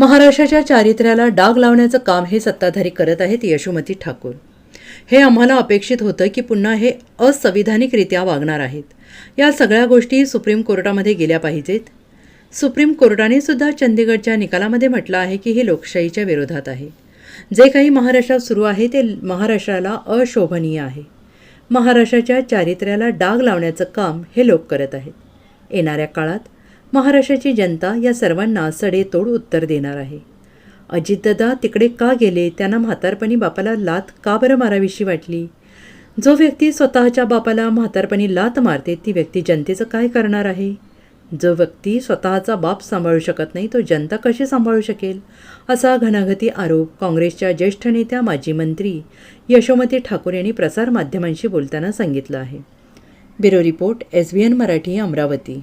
महाराष्ट्राच्या चारित्र्याला डाग लावण्याचं काम हे सत्ताधारी करत आहेत यशोमती ठाकूर. हे आम्हाला अपेक्षित होतं की पुन्हा हे असंविधानिकरित्या वागणार आहेत. या सगळ्या गोष्टी सुप्रीम कोर्टामध्ये गेल्या पाहिजेत. सुप्रीम कोर्टाने सुद्धा चंदीगडच्या निकालामध्ये म्हटलं आहे की हे लोकशाहीच्या विरोधात आहे. जे काही महाराष्ट्रात सुरू आहे ते महाराष्ट्राला अशोभनीय आहे. महाराष्ट्राच्या चारित्र्याला डाग लावण्याचं काम हे लोक करत आहेत. येणाऱ्या काळात महाराष्ट्राची जनता या सर्वांना सडेतोड उत्तर देणार आहे. अजितदादा तिकडे का गेले? त्यांना म्हातारपणी बापाला लात का बरं मारावीशी वाटली? जो व्यक्ती स्वतःच्या बापाला म्हातारपणी लात मारते ती व्यक्ती जनतेचं काय करणार आहे? जो व्यक्ती स्वतःचा बाप सांभाळू शकत नाही तो जनता कशी सांभाळू शकेल? असा घणाघती आरोप काँग्रेसच्या ज्येष्ठ नेत्या माजी मंत्री यशोमती ठाकूर यांनी प्रसारमाध्यमांशी बोलताना सांगितलं आहे. Bureau report S B N Marathi Amravati.